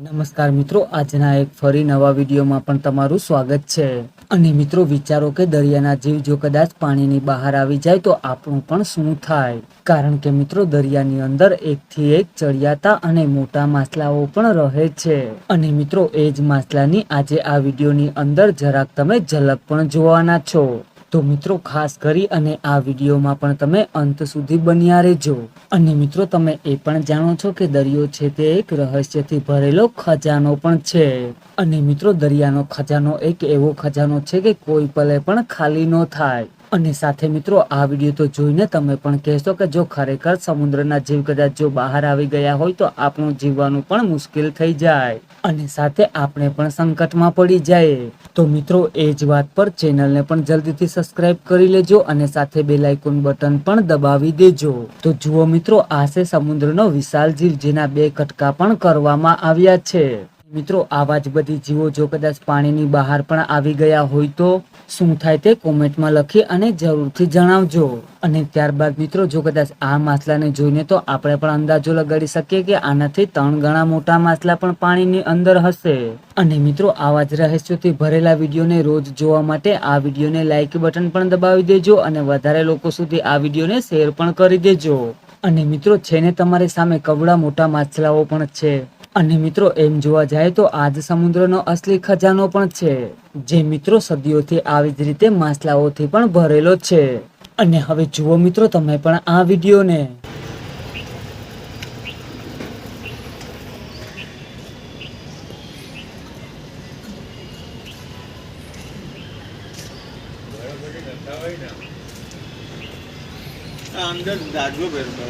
નમસ્કાર મિત્રો, આજના એક ફરી નવા વિડીયોમાં પણ તમારું સ્વાગત છે. અને મિત્રો, વિચારો કે દરિયાના જીવ જો કદાચ પાણીની બહાર આવી જાય તો આપણું પણ શું થાય? કારણ કે મિત્રો, દરિયાની અંદર એકથી એક ચડિયાતા અને મોટા માછલાઓ પણ રહે છે. અને મિત્રો, એ જ માછલાની આજે આ વિડીયોની અંદર જરાક તમે ઝલક પણ જોવાના છો. તો મિત્રો, ખાસ કરી અને આ વિડીયોમાં પણ તમે અંત સુધી બન્યા રહેજો. અને મિત્રો, તમે એ પણ જાણો છો કે દરિયો છે તે એક રહસ્યથી ભરેલો ખજાનો પણ છે. અને મિત્રો, દરિયાનો ખજાનો એક એવો ખજાનો છે કે કોઈ પલે પણ ખાલી ન થાય. અને સાથે મિત્રો, આ વીડિયો તો જોઈને તમે પણ કહેશો કે જો ખરેખર સમુદ્રના જીવ કદાચ જો બહાર આવી ગયા હોય તો આપણું જીવવાનું પણ મુશ્કેલ થઈ જાય. અને સાથે આપણે પણ સંકટમાં પડી જાય તો મિત્રો, એ જ વાત પર ચેનલને પણ જલ્દીથી સબસ્ક્રાઇબ કરી લેજો અને સાથે બેલ આઇકોન બટન પણ દબાવી દેજો. તો જુઓ મિત્રો, આ છે સમુદ્રનો વિશાળ જીવ જેના બે કટકા પણ કરવામાં આવ્યા છે. મિત્રો, આવા જ બધી જીવો જો કદાચ પાણીની બહાર પણ આવી ગયા હોય તો શું થાય તે કોમેન્ટમાં લખી અને જરૂરથી જણાવજો. અને ત્યારબાદ મિત્રો, જો કદાચ આ માછલાને જોઈને તો આપણે પણ અંદાજો લગાડી શકીએ કે આનાથી ત્રણ ગણા મોટા માછલા પણ પાણીની અંદર હશે. અને મિત્રો, આવા જ રહસ્યોથી ભરેલા વિડીયોને રોજ જોવા માટે આ વિડીયોને લાઇક બટન પણ દબાવી દેજો અને વધારે લોકો સુધી આ વિડીયોને શેર પણ કરી દેજો. અને મિત્રો, છે ને તમારી સામે કવડા મોટા માછલાઓ પણ છે. અને મિત્રો, એમ જોવા જાય તો આજ સમુદ્રનો અસલી ખજાનો પણ છે, જે મિત્રો સદીઓથી આવી જ રીતે માછલાઓથી પણ ભરેલો છે. અને હવે જુઓ મિત્રો, તમે પણ આ વિડીયોને. અંદર દાદલો પહેરતો